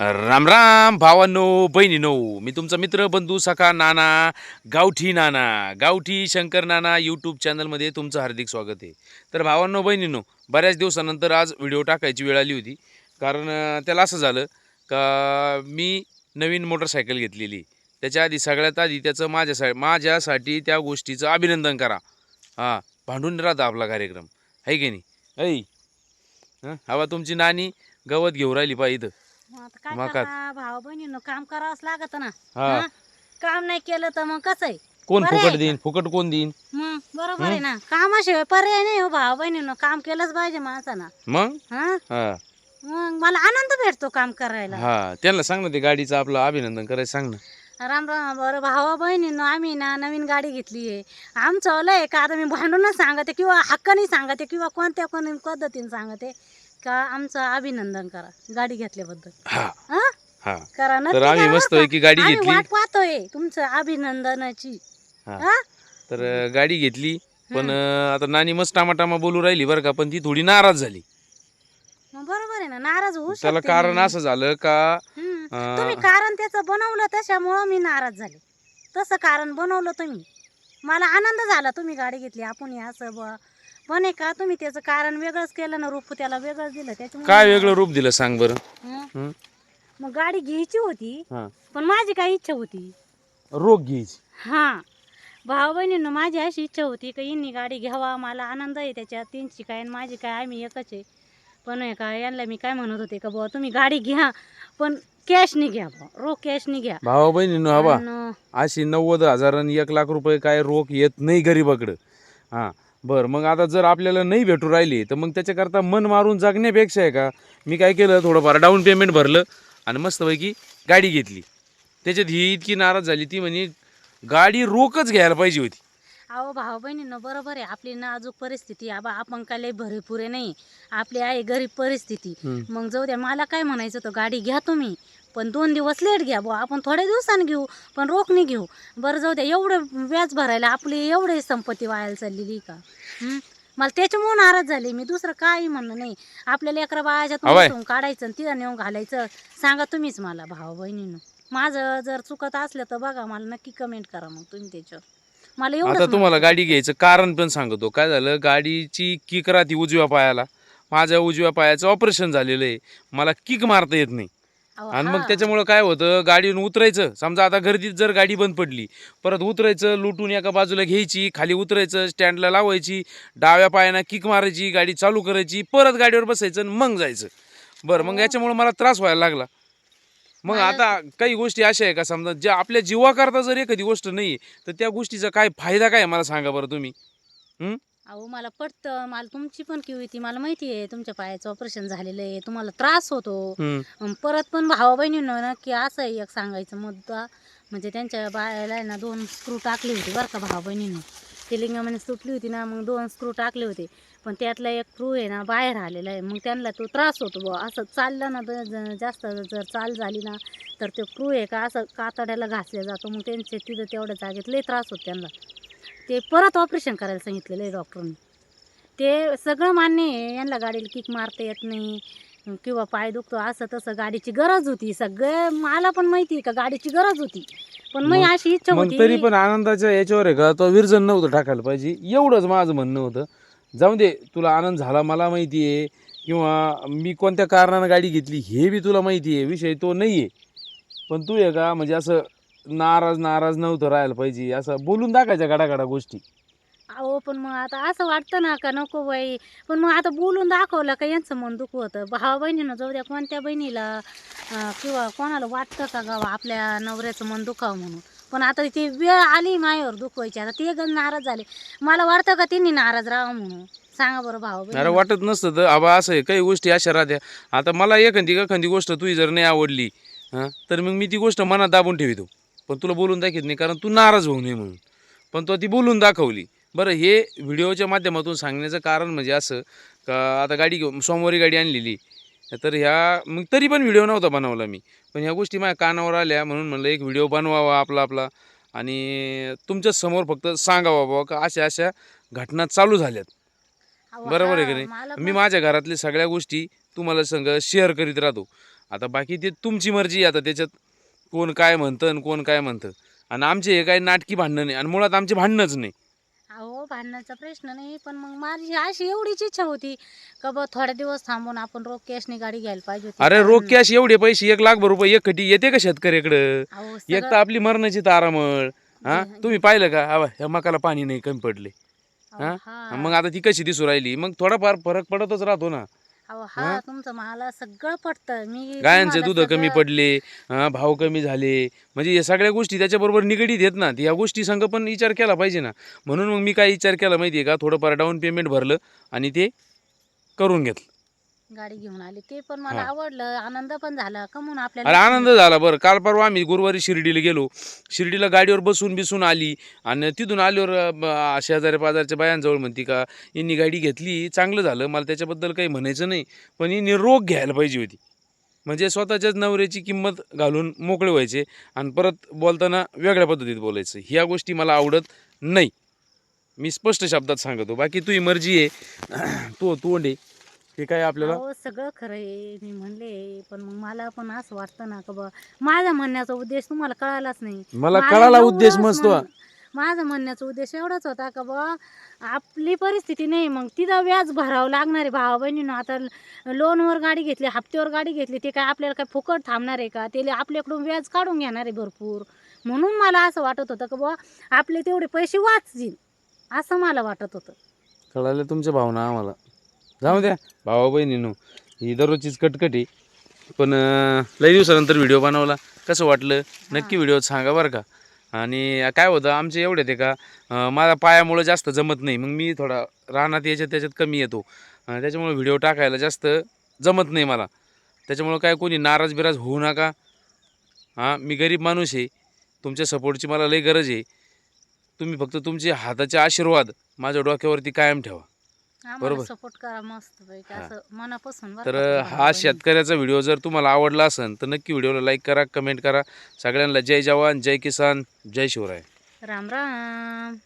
राम राम भावांनो बहिणीनो मी तुमचा मित्र बंधू सखा नाना गावठी नाना गावठी शंकर नाना यूट्यूब चॅनलमध्ये तुमचं हार्दिक स्वागत आहे. तर भावांनो बहिणीनो बऱ्याच दिवसानंतर आज व्हिडिओ टाकायची वेळ आली होती. कारण त्याला असं झालं का मी नवीन मोटरसायकल घेतलेली. त्याच्या आधी सगळ्यात आधी त्याचं माझ्यासा माझ्यासाठी त्या गोष्टीचं अभिनंदन करा. हां भांडून राहता आपला कार्यक्रम. आहे की नाही? ऐ हवा तुमची नानी गवत घेऊन राहिली पा इथं. मग आता काय मग काय? भाऊ बहिणीनं काम करावंच लागत ना. हा. हा? काम नाही केलं तर मग कसं आहे? कोण बरं आहे फुकट? देईन? फुकट कोण देईन? मग बरोबर आहे ना. कामाशिवाय पर्याय नाही हो भाऊ बहिणीनं. काम केलंच पाहिजे माणसानं. मग? हा? हा. मग मला आनंद भेटतो काम करायला. हा. त्यांना सांग ना ते गाडीचं आपलं अभिनंदन करायचं सांग ना. राम राम. बरं भावा बहिणीनं आम्ही ना नवीन गाडी घेतली आहे. आमचं ओलं आहे का? आता मी भांडूनच सांगते किंवा हक्काने सांगते किंवा कोणत्या कोणी पद्धतीने सांगते. का आमचं अभिनंदन करा गाडी घेतल्याबद्दल. हा. हा? हा. करा तर नक्की आम्ही करा मस्त बरं गाडी का? आम्ही घेतली. वाट पाहतोय तुमचं अभिनंदनाची. हा. हा? तर अं, गाडी घेतली पण अं, आता नानी मस्त टामाटामा बोलू राहिली बरं का पण ती थोडी नाराज झाली. मग बरोबर आहे ना नाराज होऊ त्याला शकते कारण मी. असं झालं का हम्म. अं, तुम्ही कारण त्याचं बनवलं त्याच्यामुळं मी नाराज झाले. तसं कारण बनवलं तुम्ही. मला आनंद झाला तुम्ही गाडी घेतली आपण हे असं बुवा पण आहे का तुम्ही त्याचं कारण वेगळंच केलं ना रूप त्याला वेगळंच दिलं त्याच्यामुळे काय वेगळं रूप दिलं सांग बरं? हं. हं? मग गाडी घ्यायची होती हा. पण माझी काही इच्छा होती? रोग घ्यायची. हा. भाऊ बहिणीनं माझी अशी इच्छा होती का यांनी गाडी घ्यावा मला आनंद आहे त्याच्यात त्यांची काय आणि माझी काय आम्ही एकच आहे. पण आहे का यांना मी काय म्हणत होते का बुवा तुम्ही गाडी घ्या पण कॅशनी घ्या बुवा रोख कॅशनी घ्या. भावा बहिणीनं अन, अशी नव्वद हजार आणि एक लाख रुपये काय रोख येत नाही गरीबाकडं. हां बरं मग आता जर आपल्याला नाही भेटू राहिली तर मग त्याच्याकरता मन मारून जगण्यापेक्षा आहे का मी काय केलं थोडंफार डाऊन पेमेंट भरलं आणि मस्तपैकी गाडी घेतली. त्याच्यात ही इतकी नाराज झाली ती म्हणे गाडी रोकच घ्यायला पाहिजे होती. अहो भाऊ बहिणीनं बरोबर आहे. आपली नाजूक परिस्थिती आबा आपण काय लय भरेपुरे नाही. आपली आहे गरीब परिस्थिती. मग जाऊ द्या मला काय म्हणायचं होतं गाडी घ्या तुम्ही. पण दोन दिवस लेट घ्या बुवा. आपण थोड्या दिवसांनी घेऊ पण रोखणी घेऊ. बरं जाऊ द्या एवढं व्याज भरायला आपली एवढी संपत्ती वायाला चाललेली का? हं? मला त्याच्यामुळे नाराज झाले. मी दुसरं काही म्हणणं नाही. आपल्याला अकरा बाळाच्या. तुम्ही काढायचं आणि तिथं नेऊन घालायचं. सांगा तुम्हीच मला भाऊ बहिणीनं. माझं जर चुकत असलं तर बघा मला नक्की कमेंट करा मग तुम्ही त्याच्यावर. मला आता तुम्हाला गाडी घ्यायचं कारण पण सांगतो. काय झालं? गाडीची किक राहते उजव्या पायाला. माझ्या उजव्या पायाचं ऑपरेशन झालेलं आहे. मला किक मारता येत नाही. आणि. मग त्याच्यामुळं काय होतं? गाडीवरून उतरायचं. समजा आता गर्दीत जर गाडी बंद पडली परत उतरायचं लुटून एका बाजूला घ्यायची खाली उतरायचं स्टँडला लावायची डाव्या पायानं किक मारायची गाडी चालू करायची परत गाडीवर बसायचं आणि मग जायचं. बरं मग. याच्यामुळं मला त्रास व्हायला लागला. मग आता काही गोष्टी अशा आहे का? समजा ज्या आपल्या जीवाकरता जर एखादी गोष्ट नाही तर त्या गोष्टीचा काय फायदा काय मला सांगा बरं तुम्ही? अहो मला पटतं मला तुमची पण किव येते मला माहिती आहे तुमच्या पायाचं ऑपरेशन झालेलं आहे तुम्हाला त्रास होतो. हम्म. अन परत पण भावा बहिणीनं ना की असं आहे एक सांगायचं मुद्दा. म्हणजे त्यांच्या बायाला आहे ना दोन स्क्रू टाकले होते बरं का भावा बहिणीनं. ते लिंगामध्ये सुटली होती ना मग दोन स्क्रू टाकले होते. पण त्यातला एक स्क्रू आहे ना बाहेर आलेला आहे. मग त्यांना तो त्रास होतो बुवा. असं चाललं ना जास्त जर चाल झाली ना तर ते क्रू आहे का असं कातड्याला घासल्या जातो. मग त्यांचे तिथं तेवढ्या जागेत लई त्रास होतो त्यांना. ते परत ऑपरेशन करायला सांगितलेलं आहे डॉक्टरने ते सगळं मान्य आहे. यांना गाडीला किक मारता येत नाही किंवा पाय दुखतो असं तसं गाडीची गरज होती. सगळं मला पण माहिती आहे का गाडीची गरज होती. पण मग मग- अशी इच्छा मग होती. तरी पण आनंदाच्या याच्यावर आहे का तो विरजन नव्हतं टाकायला पाहिजे. एवढंच माझं म्हणणं होतं. जाऊ दे तुला आनंद झाला मला माहिती आहे किंवा मी कोणत्या कारणानं गाडी घेतली हे बी तुला माहिती आहे विषय तो नाही आहे पण तू आहे का म्हणजे असं नाराज नाराज नव्हतं राहायला पाहिजे असं बोलून दाखायच्या गडागडा गोष्टी. अहो पण मग आता असं वाटतं ना का नको बाई पण मग आता बोलून दाखवलं का यांचं मन दुख होतं भावा बहिणीनं जाऊ द्या कोणत्या बहिणीला अं, किंवा कोणाला वाटतं का गावा आपल्या नवऱ्याचं मन दुखावं म्हणून? पण आता ती वेळ आली मायावर दुखवायची आता ते गण नाराज झाले. मला वाटतं का त्यांनी नाराज राहावं म्हणून? सांगा बरं भाऊ अरे वाटत नसतं तर आबा असं आहे काही गोष्टी अशा राहत्या. आता मला एखादी एखादी गोष्ट तुझी जर नाही आवडली हां तर मग मी ती गोष्ट मनात दाबून ठेवतो. पण तुला बोलून दाखवत नाही कारण तू नाराज होऊ नये म्हणून. पण तो ती बोलून दाखवली. बरं हे व्हिडिओच्या माध्यमातून सांगण्याचं कारण म्हणजे असं का आता गाडी घेऊन सोमवारी गाडी आणलेली. तर ह्या मग तरी पण व्हिडिओ नव्हता बनवला मी. पण ह्या गोष्टी माझ्या कानावर आल्या म्हणून म्हणलं एक व्हिडिओ बनवावा आपला आपला. आणि तुमच्याच समोर फक्त सांगावा बाबा का अशा अशा घटना चालू झाल्यात. बरोबर आहे की नाही? मी माझ्या घरातल्या सगळ्या गोष्टी तुम्हाला संग शेअर करीत राहतो. आता बाकी ते तुमची मर्जी आहे. आता त्याच्यात कोण काय म्हणतं आणि कोण काय म्हणतं. आणि आमचे हे काही नाटकी भांडणं नाही. आणि मुळात आमचे भांडणंच नाही. अहो भांडण्याचा प्रश्न नाही पण मग माझी अशी एवढीच इच्छा होती का बा थोडे दिवस थांबून आपण रोख कॅशने गाडी घ्यायला पाहिजे होती. अरे रोख कॅश एवढे पैसे एक लाख रुपये एक खटी येते का शेतकऱ्याकडं? अहो, एक सगळं- तर आपली मरणाची तारामळ हा तुम्ही पाहिलं का? आवा ह्या मकाला पाणी नाही कमी पडले. अहो, हा? हा. मग आता ती कशी दिसू राहिली? मग थोडाफार फरक पडतच राहतो ना. अहो हा तुमचं मला सगळं पटतं. मी गायांचे दूध कमी पडले हा, भाव कमी झाले. म्हणजे या सगळ्या गोष्टी त्याच्याबरोबर निगडीत आहेत ना या गोष्टी संघ पण विचार केला पाहिजे ना. म्हणून मग मी काय विचार केला माहिती आहे का थोडंफार डाऊन पेमेंट भरलं आणि ते करून घेतलं. गाडी घेऊन आली. ते पण मला. आवडलं. आनंद पण झाला म्हणून अरे आपल्याला आनंद झाला बरं. काल परवा आम्ही गुरुवारी शिर्डीला गेलो. शिर्डीला गाडीवर बसून बिसून आली. आणि तिथून आल्यावर अं, शेजारी पाजारच्या बायांजवळ म्हणती का यांनी गाडी घेतली चांगलं झालं. मला त्याच्याबद्दल काही म्हणायचं नाही. पण यांनी रोग घ्यायला पाहिजे होती. म्हणजे स्वतःच्याच नवऱ्याची किंमत घालून मोकळे व्हायचे आणि परत बोलताना वेगळ्या पद्धतीत बोलायचं. ह्या गोष्टी मला आवडत नाही. मी स्पष्ट शब्दात सांगतो. बाकी तुझी मर्जी आहे. तो तोंड आहे ते काय आपल्याला? अहो सगळं खरं आहे मी म्हणले पण मग मला पण असं वाटतं ना का बा माझा म्हणण्याचा उद्देश तुम्हाला कळालाच नाही. मला कळाला एवढंच उद्देश मस्त. म्हण- माझा म्हणण्याचा उद्देश एवढाच होता का बा आपली परिस्थिती नाही मग तिथं व्याज भरावं लागणार आहे भावा बहिणीनं आता लोनवर गाडी घेतली हप्त्यावर गाडी घेतली ते काय आपल्याला काय फुकट थांबणार आहे का? ते आपल्याकडून व्याज काढून घेणार आहे भरपूर. म्हणून मला असं वाटत होतं का बा आपले तेवढे पैसे वाचतील असं मला वाटत होतं. कळाल्या तुमच्या भावना आम्हाला. जाऊ द्या. भावा बहिणीनो ही दररोजचीच कटकट. आहे पण लई दिवसानंतर व्हिडिओ बनवला. कसं वाटलं? नक्की व्हिडिओ सांगा बरं का. आणि काय होतं आमचे एवढे ते का माझ्या पायामुळं जास्त जमत नाही. मग मी थोडा रानात याच्यात त्याच्यात कमी येतो. त्याच्यामुळे व्हिडिओ टाकायला जास्त जमत नाही मला. त्याच्यामुळं काय कोणी नाराज बिराज होऊ नका. हां मी गरीब माणूस आहे. तुमच्या सपोर्टची मला लई गरज आहे. तुम्ही फक्त तुमचे हाताचे आशीर्वाद माझ्या डोक्यावरती कायम ठेवा. बरोबर. सपोर्ट करा मस्त. असं मनापासून बरं तर हा. शेतकऱ्याचा व्हिडिओ जर तुम्हाला आवडला असेल तर नक्की व्हिडिओला लाईक करा कमेंट करा सगळ्यांना जय जवान जय किसान जय शिवराय राम राम